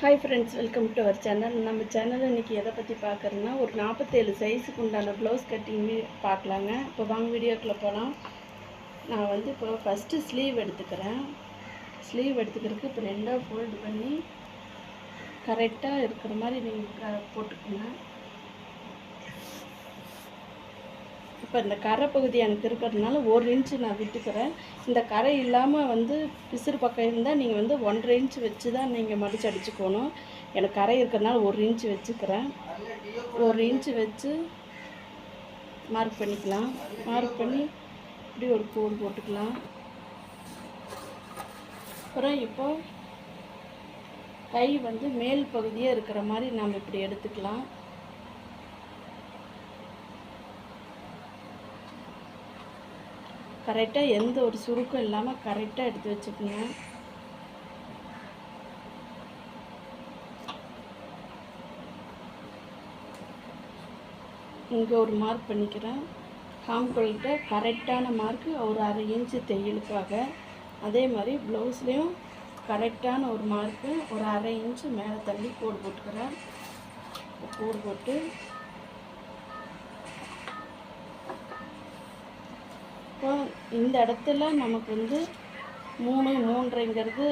Hi friends welcome to our channel நம்ம channel இன்றைக்கி எதை பற்றி பார்க்குறோன்னா ஒரு நாற்பத்தேழு சைஸுக்கு உண்டான ப்ளவுஸ் கட்டிங் பார்க்கலாங்க. இப்போ வாங்க வீடியோக்குள்ளே போகலாம் நான் வந்து இப்போ ஃபஸ்ட்டு ஸ்லீவ் எடுத்துக்கிறேன். ஸ்லீவ் எடுத்துக்கிறதுக்கு இப்போ ரெண்டாக ஃபோல்டு பண்ணி கரெக்டாக இருக்கிற மாதிரி நீங்கள் போட்டுக்கோங்க. இப்போ இந்த கரை பகுதி எனக்கு இருக்கிறதுனால ஒரு இன்ச்சு நான் விட்டுக்கிறேன். இந்த கரை இல்லாமல் வந்து பிசுறு பக்கம் இருந்தால் நீங்கள் வந்து ஒன்றரை இன்ச் வச்சு தான் நீங்கள் மடிச்சு அடிச்சுக்கணும். எனக்கு கரை இருக்கிறதுனால ஒரு இன்ச்சு வச்சுக்கிறேன். ஒரு இன்ச்சு வச்சு மார்க் பண்ணிக்கலாம். மார்க் பண்ணி இப்படி ஒரு கோடு போட்டுக்கலாம். அப்புறம் இப்போ கை வந்து மேல் பகுதியே இருக்கிற மாதிரி நாம் இப்படி எடுத்துக்கலாம். கரெக்டாக எந்த ஒரு சுருக்கம் இல்லாமல் கரெக்டாக எடுத்து வச்சுக்கோங்க. இங்கே ஒரு மார்க் பண்ணிக்கிறேன். காம்கோல்கிட்ட கரெக்டான மார்க்கு ஒரு அரை இன்ச்சு தையலுக்காக. அதே மாதிரி ப்ளவுஸ்லேயும் கரெக்டான ஒரு மார்க்கு ஒரு அரை இன்ச்சு மேலே தள்ளி கோடு போட்டுக்கிறேன். கோடு போட்டு அப்போ இந்த இடத்துல நமக்கு வந்து மூணு மூன்றைங்கிறது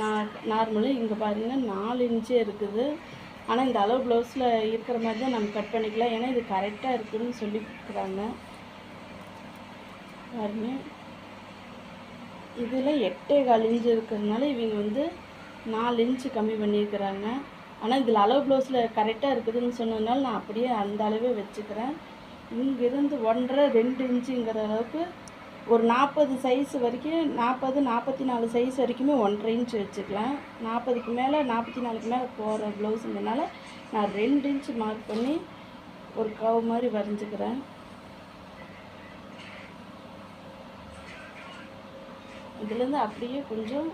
நான் நார்மலு. இங்கே பாருங்கள் நாலு இன்ச்சே இருக்குது. ஆனால் இந்த அளவு ப்ளவுஸில் இருக்கிற மாதிரி தான் நம்ம கட் பண்ணிக்கலாம். ஏன்னா இது கரெக்டாக இருக்குதுன்னு சொல்லி கொடுக்குறாங்க பாருங்க. இதில் எட்டே கால் இன்ச்சு இருக்கிறதுனால இவங்க வந்து நாலு இன்ச்சு கம்மி பண்ணியிருக்கிறாங்க. ஆனால் இதில் அளவு ப்ளவுஸில் கரெக்டாக இருக்குதுன்னு சொன்னதுனால நான் அப்படியே அந்த அளவே வச்சுக்கிறேன். இங்கிருந்து ஒன்றரை ரெண்டு இன்ச்சுங்கிற அளவுக்கு ஒரு நாற்பது சைஸ் வரைக்கும் நாற்பது நாற்பத்தி நாலு சைஸ் வரைக்குமே ஒன்றரை இன்ச் வச்சுக்கலாம். நாற்பதுக்கு மேலே நாற்பத்தி நாலுக்கு மேலே போகிற ப்ளவுஸுங்கிறனால நான் ரெண்டு இன்ச் மார்க் பண்ணி ஒரு கவு மாதிரி வரைஞ்சிக்கிறேன். இதுலேருந்து அப்படியே கொஞ்சம்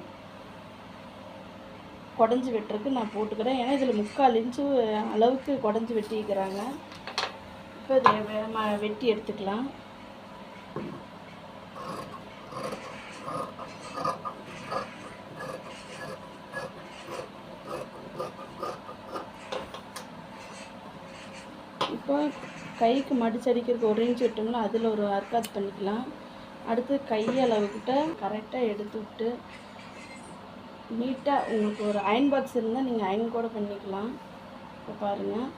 குடஞ்சி வெட்டுறதுக்கு நான் போட்டுக்கிறேன். ஏன்னா இதில் முக்கால் இன்ச்சு அளவுக்கு குடஞ்சி வெட்டிக்கிறாங்க. இப்போ இதை வெட்டி எடுத்துக்கலாம் இப்போ கைக்கு மடிச்சடிக்கிறதுக்கு ஒரு இன்ச் விட்டோம்னா அதில் ஒரு அர்க்காத் பண்ணிக்கலாம். அடுத்து கையளவுக்கிட்ட கரெக்டாக எடுத்து விட்டு நீட்டாக உங்களுக்கு ஒரு அயன் பாக்ஸ் இருந்தால் நீங்கள் அயன் கூட பண்ணிக்கலாம். இப்போ பாருங்கள்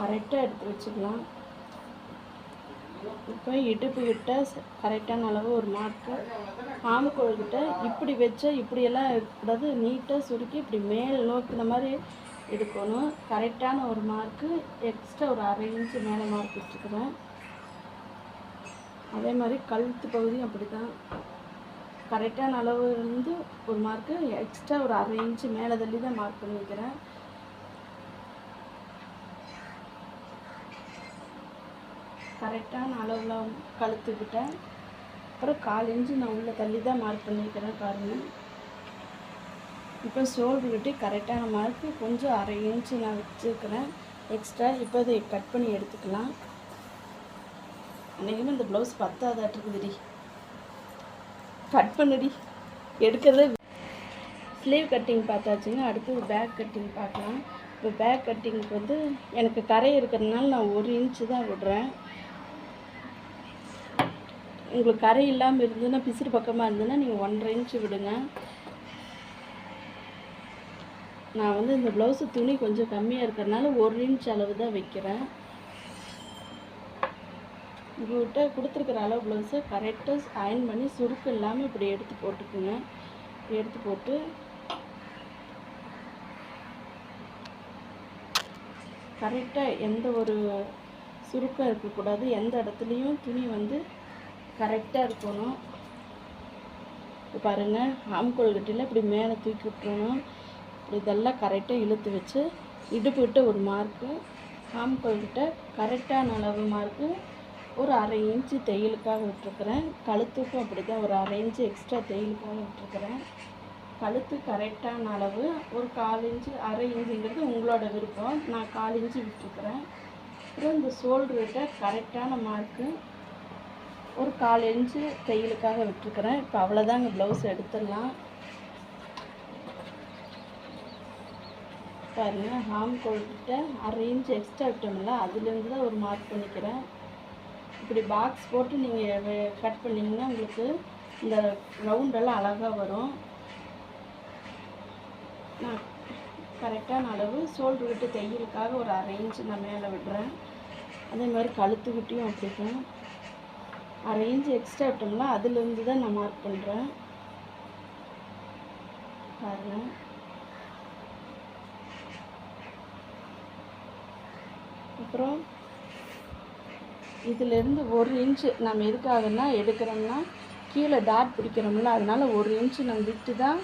கரெக்டாக எடுத்து வச்சுக்கலாம். இப்போ இடுப்பு கிட்ட கரெக்டான அளவு ஒரு மார்க்கு ஆமக்கோள் கிட்ட இப்படி வச்சா இப்படியெல்லாம் இருக்கக்கூடாது நீட்டாக சுருக்கி இப்படி மேல் நோக்கின மாதிரி எடுக்கணும். கரெக்டான ஒரு மார்க்கு எக்ஸ்ட்ரா ஒரு அரை இன்ச்சு மேலே மார்க் வச்சுக்கிறேன் அதே மாதிரி கழுத்து பகுதியும் அப்படி தான் கரெக்டான அளவுலேருந்து ஒரு மார்க்கு எக்ஸ்ட்ரா ஒரு அரை இன்ச்சு மேலே தள்ளி தான் மார்க் பண்ணிக்கிறேன் கரெக்டான அளவில் கழுத்துக்கிட்டேன். அப்புறம் கால் இன்ச்சு நான் உள்ளே தள்ளி தான் மார்க் பண்ணிக்கிறேன் பாருங்கள் இப்போ ஷோல்டர் விட்டு கரெக்டான மார்க்கு கொஞ்சம் அரை இன்ச்சு நான் வச்சுருக்கிறேன். எக்ஸ்ட்ரா இப்போ அதை கட் பண்ணி எடுத்துக்கலாம். அன்றைக்குமே இந்த ப்ளவுஸ் பத்தாதாட்டிருக்குதுடி கட் பண்ணுடி. எடுக்கிறதே ஸ்லீவ் கட்டிங் பார்த்தாச்சுங்க. அடுத்தது பேக் கட்டிங் பார்க்கலாம். இப்போ பேக் கட்டிங்க்கு வந்து எனக்கு கரை இருக்கிறதுனால நான் ஒரு இன்ச்சு தான் விடுறேன். உங்களுக்கு கரை இல்லாமல் இருந்ததுன்னா பிசிறு பக்கமாக இருந்ததுன்னா நீங்கள் ஒன்றரை இன்ச்சு விடுங்க. நான் வந்து இந்த ப்ளவுஸு துணி கொஞ்சம் கம்மியாக இருக்கிறதுனால ஒரு இன்ச் அளவு தான் வைக்கிறேன். உங்கள்கிட்ட கொடுத்துருக்குற அளவு ப்ளவுஸை கரெக்டாக அயன் பண்ணி சுருக்கு இல்லாமல் இப்படி எடுத்து போட்டுக்குங்க. எடுத்து போட்டு கரெக்டாக எந்த ஒரு சுருக்கம் இருக்கக்கூடாது. எந்த இடத்துலையும் துணி வந்து கரெக்டாக இருக்கணும். பாருங்கள் ஆம்கோல் கட்டியில் இப்படி மேலே தூக்கி விட்டுறணும். இப்படி இதெல்லாம் கரெக்டாக இழுத்து வச்சு இடுப்புக்கிட்ட ஒரு மார்க்கு ஆம்கோல்கிட்ட கரெக்டான அளவு மார்க்கு ஒரு அரை இன்ச்சு தையலுக்காக விட்டுருக்குறேன். கழுத்துக்கும் அப்படி தான் ஒரு அரை இன்ச்சு எக்ஸ்ட்ரா தையலுக்காக விட்டுருக்குறேன். கழுத்து கரெக்டான அளவு ஒரு கால் இன்ச்சு அரை இன்ச்சுங்கிறது உங்களோட விருப்பம். நான் கால் இன்ச்சு விட்டுருக்குறேன். அப்புறம் இந்த ஷோல்டர்கிட்ட கரெக்டான மார்க்கு ஒரு கால் இன்ச்சு தையலுக்காக விட்டுருக்குறேன். இப்போ அவ்வளோதாங்க ப்ளவுஸ் எடுத்துடலாம். பாருங்கள் ஹாம் கொடுத்துட்டு அரை இன்ச் எக்ஸ்ட்ரா விட்டோம்ல அதுலேருந்து தான் ஒரு மார்க் பண்ணிக்கிறேன். இப்படி பாக்ஸ் போட்டு நீங்கள் கட் பண்ணிங்கன்னா உங்களுக்கு இந்த ரவுண்டெல்லாம் அழகாக வரும். நான் கரெக்டான அளவு ஷோல்டர் விட்டு தையலுக்காக ஒரு அரை இன்ச்சு நான் மேலே விடுறேன். அதே மாதிரி கழுத்து விட்டியும் அப்படிதான் அரை இன்ச் எக்ஸ்ட்ரா விட்டோம்ல அதுலேருந்து தான் நான் மார்க் பண்ணுறேன் பாருங்க. அப்புறம் இதிலேருந்து ஒரு இன்ச்சு நம்ம எதுக்காகனா எடுக்கிறோம்னா கீழே டாட் பிடிக்கிறோம்ல அதனால் ஒரு இன்ச்சு நம்ம விட்டு தான்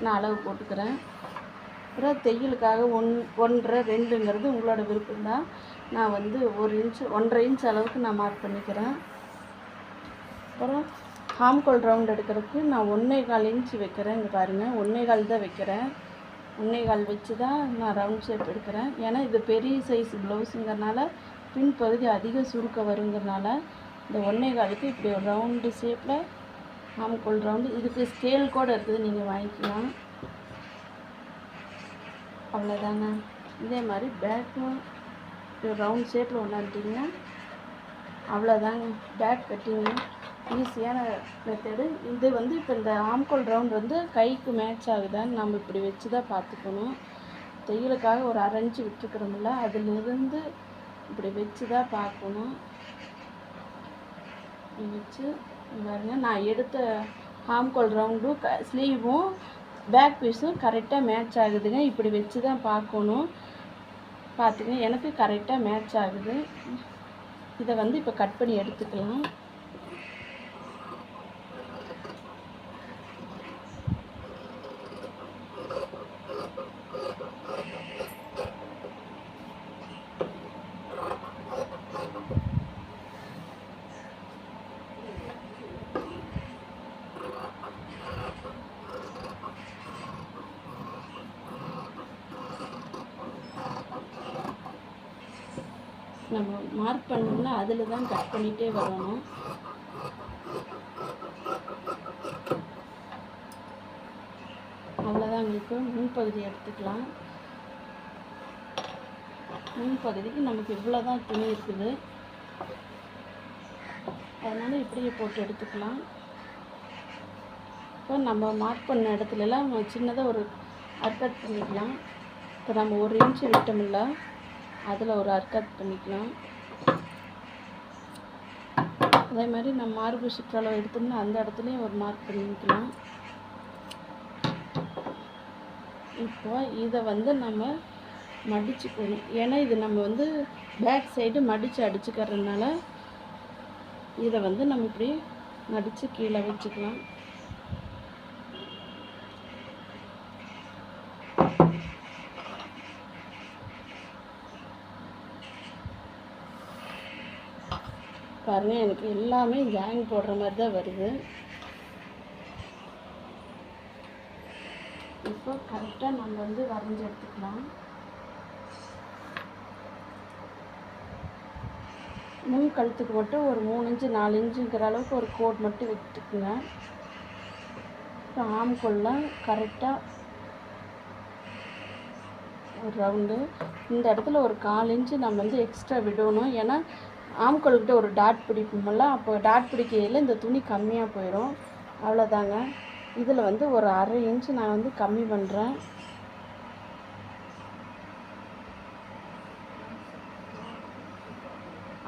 நான் அளவு போட்டுக்கிறேன். அப்புறம் தையலுக்காக ஒன் ஒன்றரை ரெண்டுங்கிறது உங்களோட விருப்பம் தான் நான் வந்து ஒரு இன்ச்சு ஒன்றரை இன்ச் அளவுக்கு நான் மார்க் பண்ணிக்கிறேன். அப்புறம் ஹாம்கோல் ரவுண்ட் எடுக்கிறதுக்கு நான் ஒன்றே கால் இன்ச் வைக்கிறேன். இங்கே பாருங்கள் ஒன்றே கால் தான் வைக்கிறேன். ஒன்றே கால் வச்சு தான் நான் ரவுண்ட் ஷேப் எடுக்கிறேன். ஏன்னா இது பெரிய சைஸ் ப்ளவுஸுங்கிறனால பின் பகுதி அதிக சுருக்க வருங்கிறனால இந்த ஒன்றே காலுக்கு இப்படி ஒரு ரவுண்டு ஷேப்பில் ஹாம்கோல் ரவுண்டு இதுக்கு ஸ்கேல் கூட இருக்குது நீங்கள் வாங்கிக்கலாம். அவ்வளோதாங்க இதே மாதிரி பேக்கும் ரவுண்ட் ஷேப்பில் கொண்டாந்துட்டிங்கன்னா அவ்வளோதாங்க பேக் கட்டிங்க ஈஸியான மெத்தடு இது வந்து இப்போ இந்த ஆம்கோல் ரவுண்ட் வந்து கைக்கு மேட்ச் ஆகுதான்னு நம்ம இப்படி வச்சு தான் பார்த்துக்கணும். தையலுக்காக ஒரு அரைஞ்சி இன்ச்சு விட்டுருக்குறோம்ல அதிலிருந்து இப்படி வச்சு தான் பார்க்கணும் வச்சு பாருங்க நான் எடுத்த ஆம்கோல் ரவுண்டும் க ஸ்லீவும் பேக் பீஸும் கரெக்டாக மேட்ச் ஆகுதுங்க. இப்படி வச்சு தான் பார்க்கணும். பார்த்துங்க எனக்கு கரெக்டாக மேட்ச் ஆகுது. இதை வந்து இப்போ கட் பண்ணி எடுத்துக்கலாம். நம்ம மார்க் பண்ணோம்னா அதில் தான் கட் பண்ணிகிட்டே வரணும். அவ்வளோதான் இப்போ முன்பகுதி எடுத்துக்கலாம். முன்பகுதிக்கு நமக்கு இவ்வளோ தான் துணி இருக்குது. அதனால் இப்படியே போட்டு எடுத்துக்கலாம். இப்போ நம்ம மார்க் பண்ண இடத்துலலாம் சின்னதாக ஒரு அர்கட் பண்ணிக்கலாம். இப்போ நம்ம ஒரு இன்ச்சு விட்டோம்ல. அதில் ஒரு அர்க்கட் பண்ணிக்கலாம். அதே மாதிரி நம்ம மார்பு சுற்றளவு எடுத்தோம்னா அந்த இடத்துலையும் ஒரு மார்க் பண்ணிக்கலாம். இப்போ இதை வந்து நம்ம மடிச்சுக்கணும் ஏன்னா இது நம்ம வந்து பேக் சைடு மடித்து அடிச்சுக்கிறதுனால இதை வந்து நம்ம இப்படி மடித்து கீழே வச்சுக்கலாம். பாருங்கள் எனக்கு எல்லாமே ஜாயின் போடுற மாதிரி தான் வருது. இப்போ கரெக்டாக நம்ம வந்து வரைஞ்சி எடுத்துக்கலாம். முன் கழுத்துக்கு மட்டும் ஒரு மூணு இன்ச்சு நாலு இன்ச்சுங்கிற அளவுக்கு ஒரு கோட் மட்டும் விட்டுக்குங்க. இப்போ ஆம்கொல்லாம் கரெக்டாக ஒரு ரவுண்டு இந்த இடத்துல ஒரு கால் இன்ச்சு நம்ம வந்து எக்ஸ்ட்ரா விடணும். ஏன்னா ஆம்கொல்கிட்ட ஒரு டாட் பிடிப்போம்ல அப்போ டாட் பிடிக்கையில் இந்த துணி கம்மியாக போயிடும் அவ்வளோதாங்க இதில் வந்து ஒரு அரை இன்ச்சு நான் வந்து கம்மி பண்ணுறேன்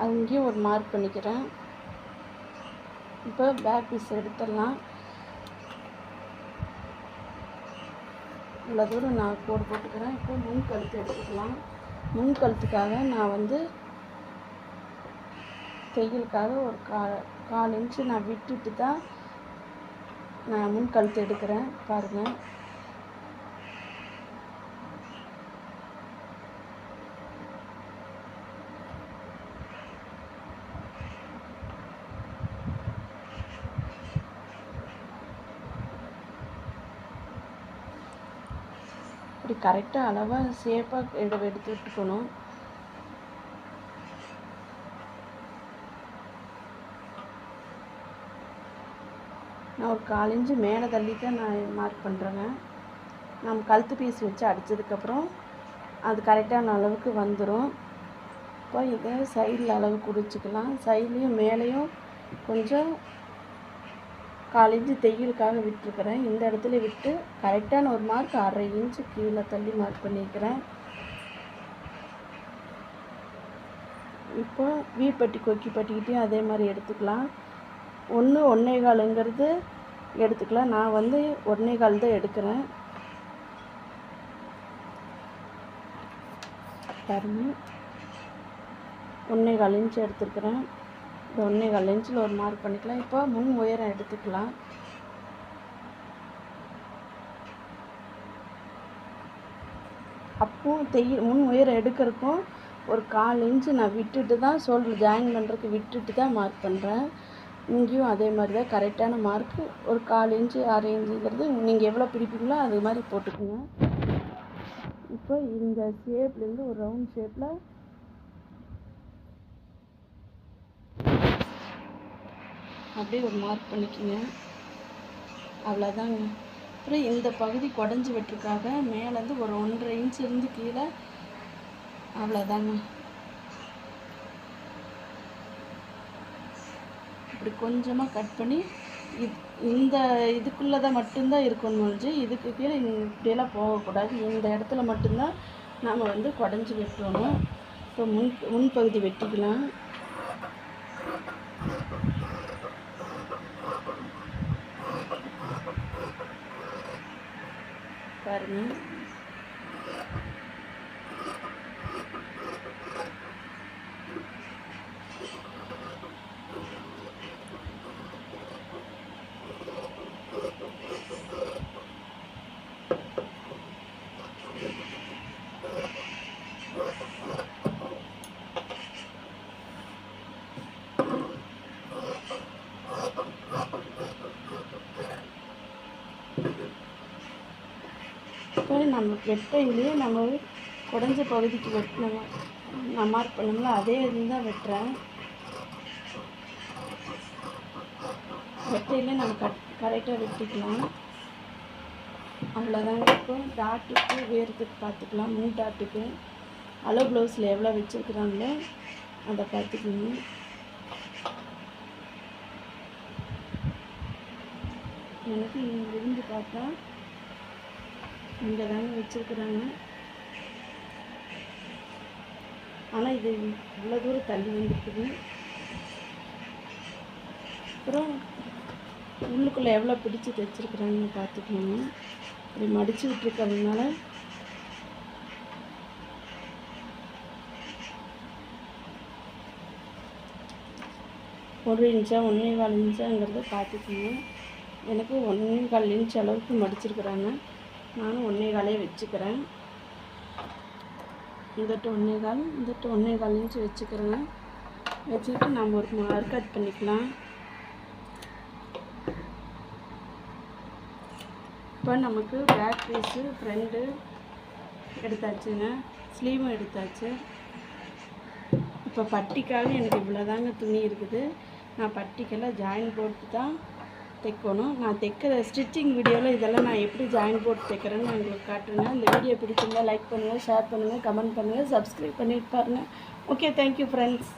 அங்கேயும் ஒரு மார்க் பண்ணிக்கிறேன். இப்போ பேக் பீஸ் எடுத்துடலாம். இவ்வளோ தூரம் நான் கோடு போட்டுக்கிறேன். இப்போ முன் கழுத்து எடுத்துக்கலாம். முன் கழுத்துக்காக நான் வந்து தையலுக்காக ஒரு கா கால் இன்ச்சு நான் விட்டுட்டு தான் நான் முன் கழுத்து எடுக்கிறேன். பாருங்கள் இப்படி கரெக்டாக அளவாக சேஃபாக எடு எடுத்து விட்டுக்கணும். நான் ஒரு கால் இன்ச்சு மேலே தள்ளி தான் நான் மார்க் பண்ணுறேங்க நம்ம கழுத்து பீஸ் வச்சு அடித்ததுக்கப்புறம் அது கரெக்டான அளவுக்கு வந்துடும் இப்போ இதை சைடில் அளவு குடிச்சிக்கலாம். சைட்லேயும் மேலேயும் கொஞ்சம் கால் இன்ச்சு தையலுக்காக விட்டுருக்குறேன். இந்த இடத்துல விட்டு கரெக்டான ஒரு மார்க் அரை இன்ச்சு கீழே தள்ளி மார்க் பண்ணிக்கிறேன். இப்போ வீப்பட்டி கொக்கி பட்டிக்கிட்டேயும் அதே மாதிரி எடுத்துக்கலாம். ஒன்று ஒன்றே காலுங்கிறது எடுத்துக்கலாம் நான் வந்து ஒன்றே கால் தான் எடுக்கிறேன். பாருங்க. ஒன்றே கால் இன்ச்சு எடுத்துருக்குறேன். இந்த ஒன்றே கால் இன்ச்சில் ஒரு மார்க் பண்ணிக்கலாம். இப்போ முன் உயரம் எடுத்துக்கலாம். அப்பவும் தெய் முன் உயரம் எடுக்கிறதுக்கும் ஒரு கால் இன்ச்சு நான் விட்டுட்டு தான் ஷோல்டர் ஜாயின் பண்ணுறதுக்கு விட்டுட்டு தான் மார்க் பண்ணுறேன் இங்கேயும் அதே மாதிரி தான். கரெக்டான மார்க்கு ஒரு கால் இன்ச்சு அரை இன்ச்சுங்கிறது நீங்கள் எவ்வளோ பிடிப்பீங்களோ அது மாதிரி போட்டுக்கோங்க. இப்போ இந்த ஷேப்லேருந்து ஒரு ரவுண்ட் ஷேப்பில் அப்படியே ஒரு மார்க் பண்ணிக்கோங்க. அவ்வளோதாங்க அப்புறம் இந்த பகுதி குடஞ்சி வெட்டுக்காக மேலேருந்து ஒரு ஒன்றரை இன்ச் இருந்து கீழே. அவ்வளோதாங்க இப்படி கொஞ்சமாக கட் பண்ணி இது இந்த இதுக்குள்ளே தான் மட்டும்தான் இருக்கணும் ஒழிஞ்சு இதுக்கு கீழே இப்படியெல்லாம் போகக்கூடாது. இந்த இடத்துல மட்டும்தான் நாம் வந்து குடஞ்சி வெட்டணும். இப்போ முன் முன்பகுதி வெட்டிக்கலாம். பாருங்கள் இப்போ நம்ம வெட்டையிலேயே நம்ம குடஞ்ச பகுதிக்கு வெட்டினோம். நான் மார்க் பண்ணோம்ல அதே இது வெட்டுறேன். வெட்டையிலே நம்ம கட் கரெக்டாக வெட்டிக்கலாம். அவ்வளோதாங்க இப்போ டாட்டுக்கு வேர்த்துக்கு பார்த்துக்கலாம். மூணு டாட்டுக்கு. அளவு ப்ளவுஸில் எவ்வளோ வச்சுருக்குறாங்களோ அதை பார்த்துக்கணும் எனக்கு இருந்து பார்த்தா இங்கே தாங்க வச்சுருக்குறாங்க. ஆனால் இது இவ்வளோ தூரம் தள்ளி வந்துருக்குது. அப்புறம் உள்ளுக்குள்ளே எவ்வளோ பிடிச்சி தைச்சிருக்குறாங்கன்னு பார்த்துக்கோங்க. இப்படி மடித்து விட்ருக்கறதுனால ஒரு இன்ச்சா ஒன்றே கால் இன்ச்சாங்கிறத பார்த்துக்கோங்க. எனக்கு ஒன்றே கால் இன்ச் அளவுக்கு மடிச்சிருக்கிறாங்க. நானும் ஒன்றே காலே வச்சுக்கிறேன். இந்தட்டு ஒன்றே கால் இந்தட்டு ஒன்றே கால் இன்ச்சு வச்சுக்கிறேங்க வச்சுக்கிட்டு நம்ம ஒரு மார்க் கட் பண்ணிக்கலாம். இப்போ நமக்கு பேக் பீஸு ஃப்ரண்ட்டு எடுத்தாச்சுங்க. ஸ்லீவும் எடுத்தாச்சு. இப்போ பட்டிக்காக எனக்கு இவ்வளோதாங்க துணி இருக்குது. நான் பட்டிக்கெல்லாம் ஜாயின் போட்டு தான் தைக்கணும். நான் தைக்கிற ஸ்டிச்சிங் வீடியோவில் இதெல்லாம் நான் எப்படி ஜாயின் போட்டு தைக்கிறேன்னு நான் உங்களுக்கு காட்டுறேன். இந்த வீடியோ பிடிச்சிருந்தா லைக் பண்ணுங்கள் ஷேர் பண்ணுங்கள் கமெண்ட் பண்ணுங்கள் சப்ஸ்கிரைப் பண்ணிட்டு பாருங்கள் ஓகே தேங்க்யூ ஃப்ரெண்ட்ஸ்